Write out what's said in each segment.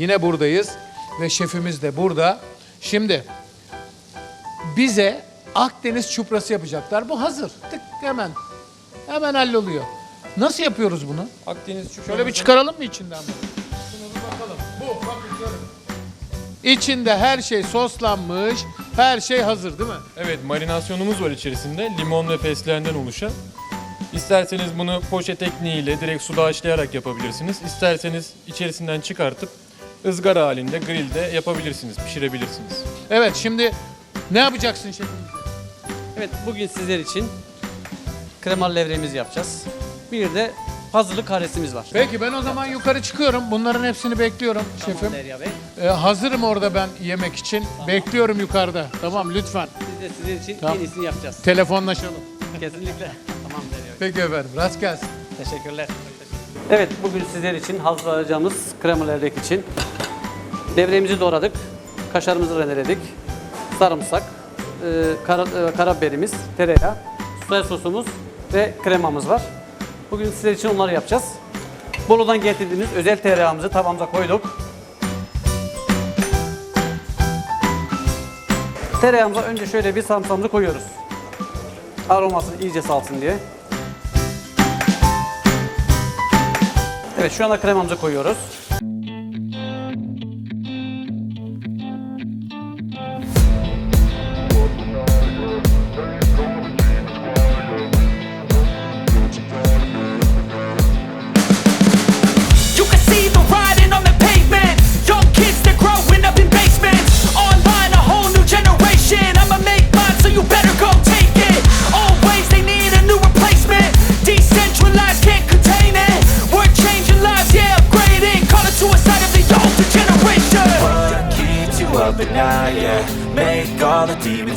Yine buradayız ve şefimiz de burada. Şimdi bize Akdeniz çuprası yapacaklar. Bu hazır. Tık hemen. Hemen halloluyor. Nasıl yapıyoruz bunu? Akdeniz çuprası. Şöyle bir çıkaralım mı içinden? Şunu bir bakalım. Bu bakın görün. İçinde her şey soslanmış. Her şey hazır değil mi? Evet marinasyonumuz var içerisinde. Limon ve fesleğenden oluşan. İsterseniz bunu poşet tekniğiyle direkt suda haşlayarak yapabilirsiniz. İsterseniz içerisinden çıkartıp ızgara halinde grilde yapabilirsiniz, pişirebilirsiniz. Evet şimdi ne yapacaksın şefim? Evet bugün sizler için kremalı levremizi yapacağız. Bir de hazırlık karesimiz var. Peki ben o zaman yukarı çıkıyorum. Bunların hepsini bekliyorum şefim. Derya Bey. Ee, hazırım orada ben yemek için. Bekliyorum yukarıda. Tamam lütfen. Biz de sizin için Tamam. en iyisini yapacağız. Telefonlaşalım. Kesinlikle. Tamam Derya Bey. Peki efendim. Rast gelsin. Teşekkürler. Evet bugün sizler için hazırlayacağımız kremalı levrek için levreğimizi doğradık. Kaşarımızı rendeledik. Sarımsak, e, kara, e, karabiberimiz, tereyağı, soya sosumuz ve kremamız var. Bugün sizler için onları yapacağız. Bolu'dan getirdiğimiz özel tereyağımızı tavamıza koyduk. Tereyağımıza önce şöyle bir sarımsağımızı koyuyoruz. Aromasını iyice salsın diye. Evet şu anda kremamızı koyuyoruz.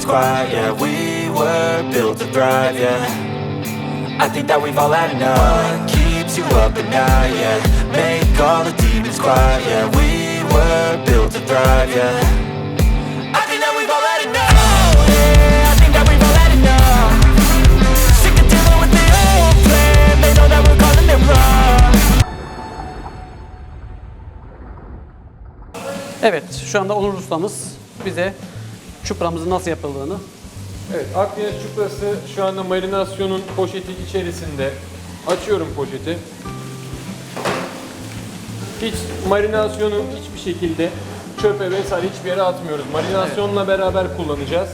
Quiet, yeah. We were built to thrive, yeah. I think that we've all had enough. What keeps you up at night, yeah? Make all the demons quiet, yeah. We were built to thrive, yeah. Evet şu anda Onur Ustamız bize çupramızın nasıl yapıldığını Evet Akdeniz çuprası şu anda marinasyonun poşeti içerisinde. Açıyorum poşeti. Hiç marinasyonu hiçbir şekilde çöpe vesaire hiçbir yere atmıyoruz. Marinasyonla beraber kullanacağız.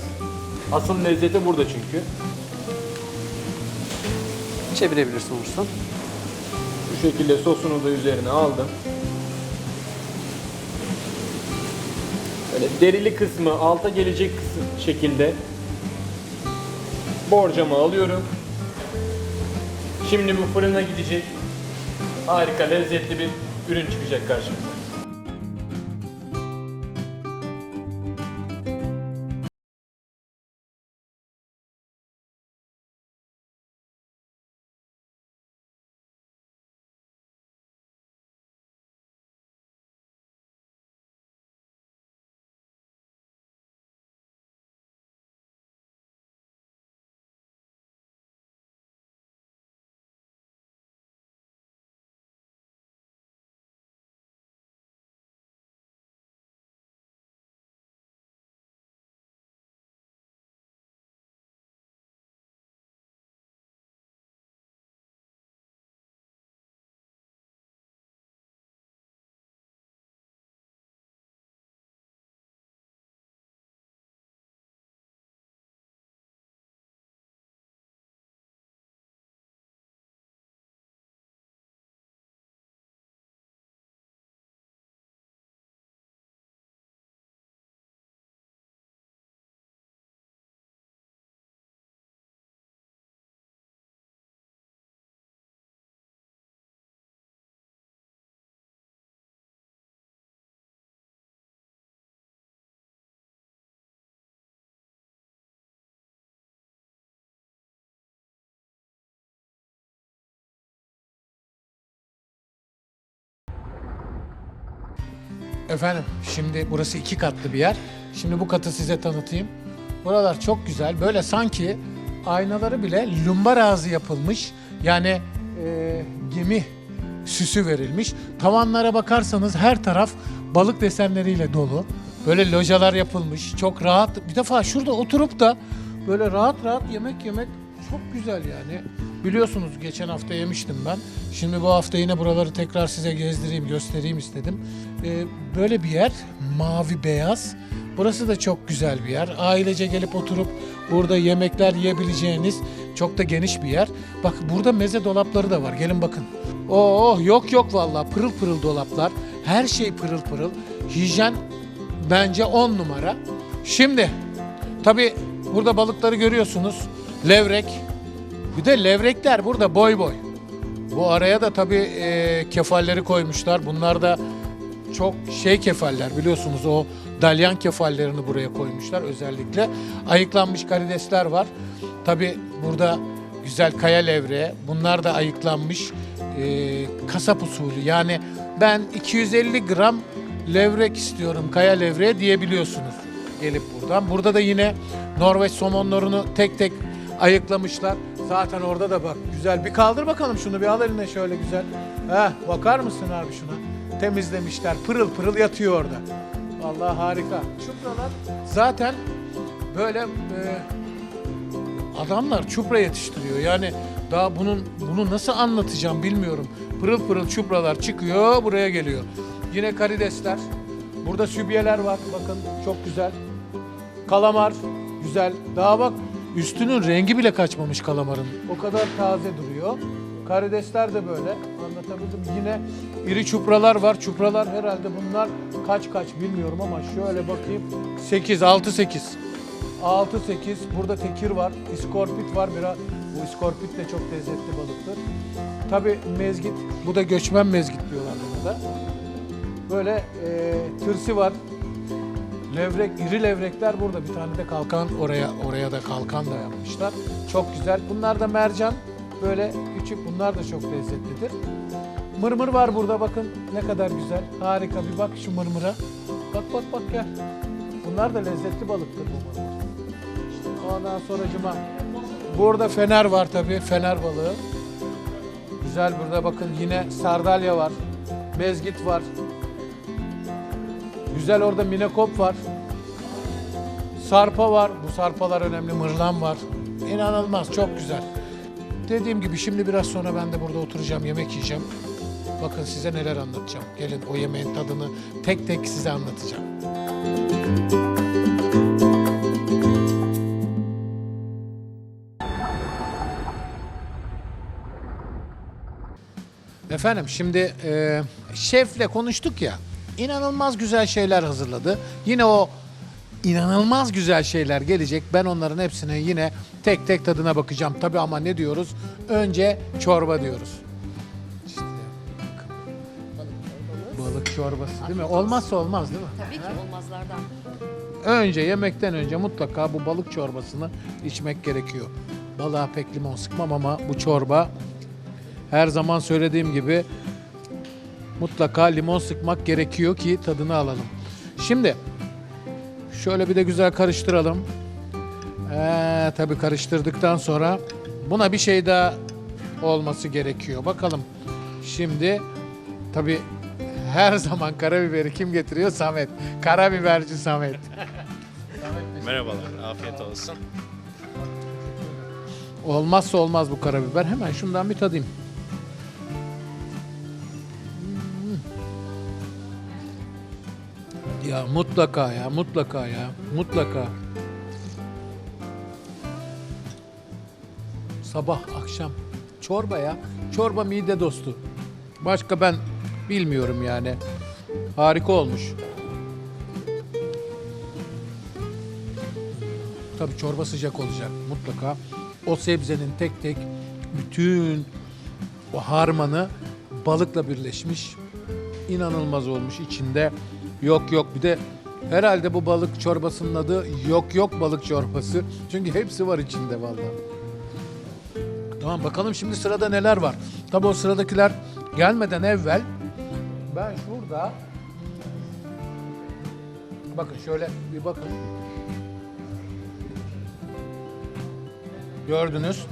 Asıl lezzeti burada çünkü. çevirebilirsin Onur Ustam. Bu şekilde sosunu da üzerine aldım. Böyle derili kısmı alta gelecek kısım şekilde borcamı alıyorum. Şimdi bu fırına gidecek. Harika lezzetli bir ürün çıkacak karşımıza. Efendim şimdi burası iki katlı bir yer. Şimdi bu katı size tanıtayım. Buralar çok güzel. Böyle sanki aynaları bile lumbar ağzı yapılmış. Yani e, gemi süsü verilmiş. Tavanlara bakarsanız her taraf balık desenleriyle dolu. Böyle localar yapılmış. Çok rahat. Bir defa şurada oturup da böyle rahat rahat yemek yemek çok güzel yani. Biliyorsunuz geçen hafta yemiştim ben. Şimdi bu hafta yine buraları tekrar size gezdireyim, göstereyim istedim. Ee, böyle bir yer, mavi beyaz. Burası da çok güzel bir yer. Ailece gelip oturup burada yemekler yiyebileceğiniz çok da geniş bir yer. Bak burada meze dolapları da var. Gelin bakın. Oo yok yok vallahi pırıl pırıl dolaplar. Her şey pırıl pırıl. Hijyen bence 10 numara. Şimdi tabi burada balıkları görüyorsunuz. Levrek. Bir de levrekler burada boy boy. Bu araya da tabi kefalleri koymuşlar. Bunlar da çok şey kefaller biliyorsunuz o dalyan kefallerini buraya koymuşlar özellikle. Ayıklanmış karidesler var. Tabi burada güzel kaya levreği. Bunlar da ayıklanmış e, kasap usulü. Yani ben 250 gram levrek istiyorum kaya levreği diyebiliyorsunuz gelip buradan. Burada da yine Norveç somonlarını tek tek ayıklamışlar. Zaten orada da bak güzel. Bir kaldır bakalım şunu bir al eline şöyle güzel. Heh, bakar mısın abi şuna? Temizlemişler. Pırıl pırıl yatıyor orada. Vallahi harika. Çupralar zaten böyle e, adamlar çupra yetiştiriyor. Yani daha bunun bunu nasıl anlatacağım bilmiyorum. Pırıl pırıl çupralar çıkıyor, buraya geliyor. Yine karidesler. Burada sübyeler var. Bakın çok güzel. Kalamar güzel. Daha bak üstünün rengi bile kaçmamış kalamarın. O kadar taze duruyor. Karidesler de böyle. Anlatabildim. Yine iri çupralar var. Çupralar herhalde bunlar kaç kaç bilmiyorum ama şöyle bakayım. 8, 6, 8. 6, 8. Burada tekir var. İskorpit var. Biraz, bu iskorpit de çok lezzetli balıktır. Tabi mezgit. Bu da göçmen mezgit diyorlar buna da. Böyle e, tırsi var. Levrek, iri levrekler burada. Bir tane de kalkan oraya oraya da kalkan da yapmışlar. Çok güzel. Bunlar da mercan. Böyle küçük. Bunlar da çok lezzetlidir. Mırmır var burada bakın ne kadar güzel. Harika bir bak şu mırmıra. Bak bak bak gel. Bunlar da lezzetli balıktır bu mırmır. Ondan sonracıma burada fener var tabii. Fener balığı. Güzel burada bakın yine sardalya var. Mezgit var. Güzel orada minekop var. Sarpa var. Bu sarpalar önemli. Mırlan var. İnanılmaz. Çok güzel. Dediğim gibi şimdi biraz sonra ben de burada oturacağım. Yemek yiyeceğim. Bakın size neler anlatacağım. Gelin o yemeğin tadını tek tek size anlatacağım. Efendim şimdi e, şefle konuştuk ya. İnanılmaz güzel şeyler hazırladı. Yine o inanılmaz güzel şeyler gelecek. Ben onların hepsine yine tek tek tadına bakacağım. Tabii ama ne diyoruz? Önce çorba diyoruz. İşte balık çorbası değil mi? Olmazsa olmaz değil mi? Tabii ki olmazlardan. Önce yemekten önce mutlaka bu balık çorbasını içmek gerekiyor. Balığa pek limon sıkmam ama bu çorba her zaman söylediğim gibi mutlaka limon sıkmak gerekiyor ki tadını alalım. Şimdi şöyle bir de güzel karıştıralım. Ee, tabii karıştırdıktan sonra buna bir şey daha olması gerekiyor. Bakalım. Şimdi tabii her zaman karabiberi kim getiriyor? Samet. Karabiberci Samet. Merhabalar, afiyet olsun. Olmazsa olmaz bu karabiber. Hemen şundan bir tadayım. Ya mutlaka ya, mutlaka ya, mutlaka. Sabah, akşam çorba ya. Çorba mide dostu. Başka ben bilmiyorum yani. Harika olmuş. Tabii çorba sıcak olacak mutlaka. O sebzenin tek tek bütün o harmanı balıkla birleşmiş. İnanılmaz olmuş içinde. Yok yok bir de herhalde bu balık çorbasının adı yok yok balık çorbası. Çünkü hepsi var içinde vallahi. Tamam bakalım şimdi sırada neler var. Tabii o sıradakiler gelmeden evvel ben şurada bakın şöyle bir bakın. Gördünüz.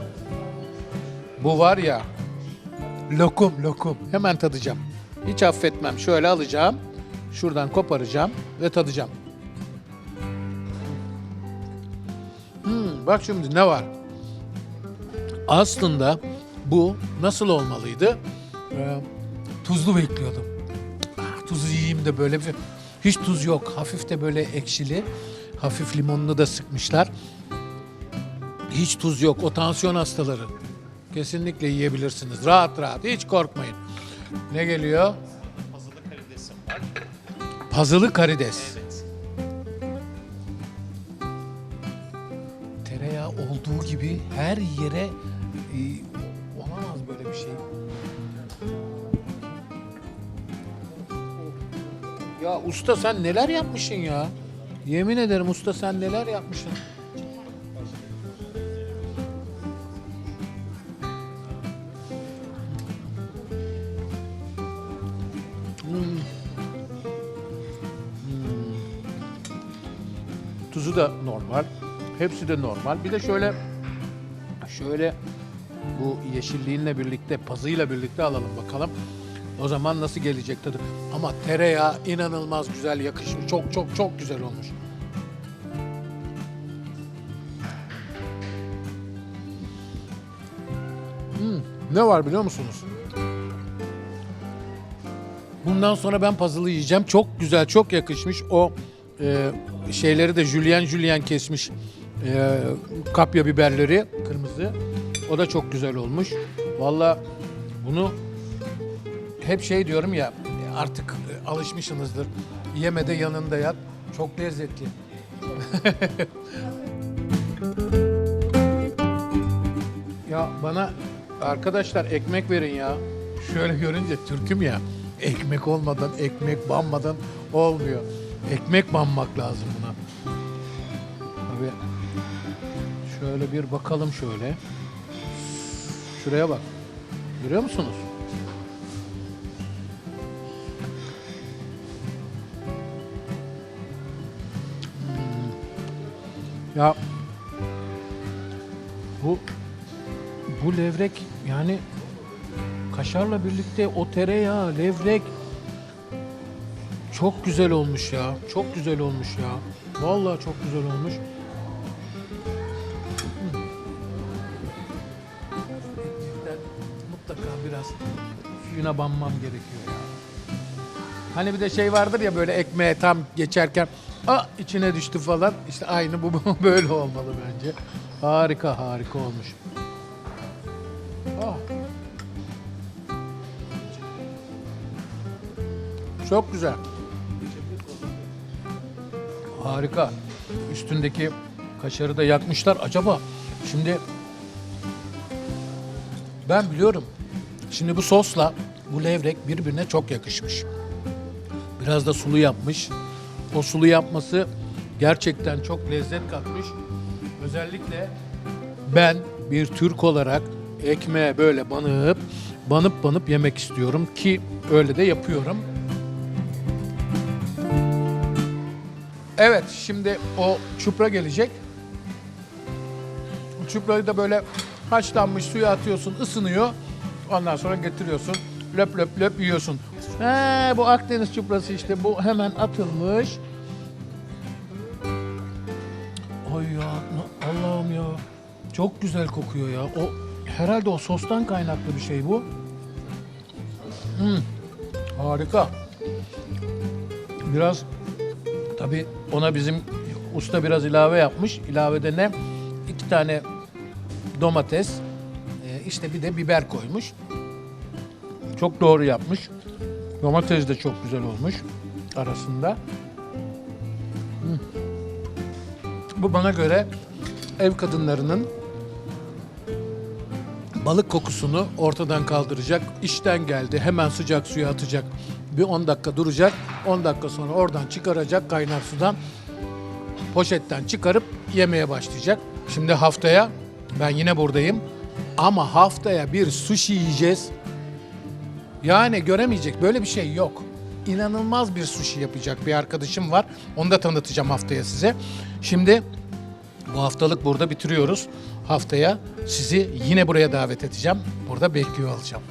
Bu var ya lokum lokum. Hemen tadacağım. Hiç affetmem. Şöyle alacağım. Şuradan koparacağım ve tadacağım. Hmm, bak şimdi ne var? Aslında bu nasıl olmalıydı? Ee, tuzlu bekliyordum. Ah, tuzu yiyeyim de böyle bir hiç tuz yok. Hafif de böyle ekşili. Hafif limonunu da sıkmışlar. Hiç tuz yok. O tansiyon hastaları. Kesinlikle yiyebilirsiniz. Rahat rahat. Hiç korkmayın. Ne geliyor? Pazılı karides. Tereyağı olduğu gibi her yere e, olamaz böyle bir şey. Ya usta sen neler yapmışsın ya? Yemin ederim usta sen neler yapmışsın? Hepsi de normal. Bir de şöyle şöyle bu yeşilliğinle birlikte, pazıyla birlikte alalım bakalım. O zaman nasıl gelecek tadı? Ama tereyağı inanılmaz güzel yakışmış. Çok çok çok güzel olmuş. Hmm, ne var biliyor musunuz? Bundan sonra ben puzzle'ı yiyeceğim. Çok güzel, çok yakışmış. O e, şeyleri de jülyen jülyen kesmiş. E, kapya biberleri kırmızı. O da çok güzel olmuş. Valla bunu hep şey diyorum ya artık e, alışmışsınızdır. Yeme de yanında yat. Çok lezzetli. ya bana arkadaşlar ekmek verin ya. Şöyle görünce Türk'üm ya. Ekmek olmadan, ekmek banmadan olmuyor. Ekmek banmak lazım buna. Şöyle bir bakalım şöyle. Şuraya bak. Görüyor musunuz? Ya bu bu levrek yani kaşarla birlikte o tereyağı, levrek çok güzel olmuş ya. Çok güzel olmuş ya. Vallahi çok güzel olmuş. Biraz suyuna banmam gerekiyor ya. Hani bir de şey vardır ya böyle ekmeğe tam geçerken a içine düştü falan. İşte aynı bu böyle olmalı bence. Harika harika olmuş. Ah. Çok güzel. Harika. Üstündeki kaşarı da yakmışlar. Acaba şimdi ben biliyorum. Şimdi bu sosla bu levrek birbirine çok yakışmış. Biraz da sulu yapmış. O sulu yapması gerçekten çok lezzet katmış. Özellikle ben bir Türk olarak ekmeğe böyle banıp banıp banıp yemek istiyorum ki öyle de yapıyorum. Evet, şimdi o çupra gelecek. Çuprayı da böyle haşlanmış suya atıyorsun, ısınıyor. Ondan sonra getiriyorsun, löp löp löp yiyorsun. He, bu Akdeniz çuprası işte, bu hemen atılmış. Ay ya, Allah'ım ya. Çok güzel kokuyor ya. O herhalde o sostan kaynaklı bir şey bu. Hmm, harika. Biraz Tabii ona bizim usta biraz ilave yapmış. İlavede ne? İki tane domates, işte bir de biber koymuş. Çok doğru yapmış. Domates de çok güzel olmuş arasında. Hı. Bu bana göre ev kadınlarının balık kokusunu ortadan kaldıracak. İşten geldi hemen sıcak suya atacak. Bir 10 dakika duracak. 10 dakika sonra oradan çıkaracak kaynar sudan. Poşetten çıkarıp yemeye başlayacak. Şimdi haftaya ben yine buradayım. Ama haftaya bir sushi yiyeceğiz. Yani göremeyecek böyle bir şey yok. İnanılmaz bir sushi yapacak bir arkadaşım var. Onu da tanıtacağım haftaya size. Şimdi bu haftalık burada bitiriyoruz. Haftaya sizi yine buraya davet edeceğim. Burada bekliyor olacağım.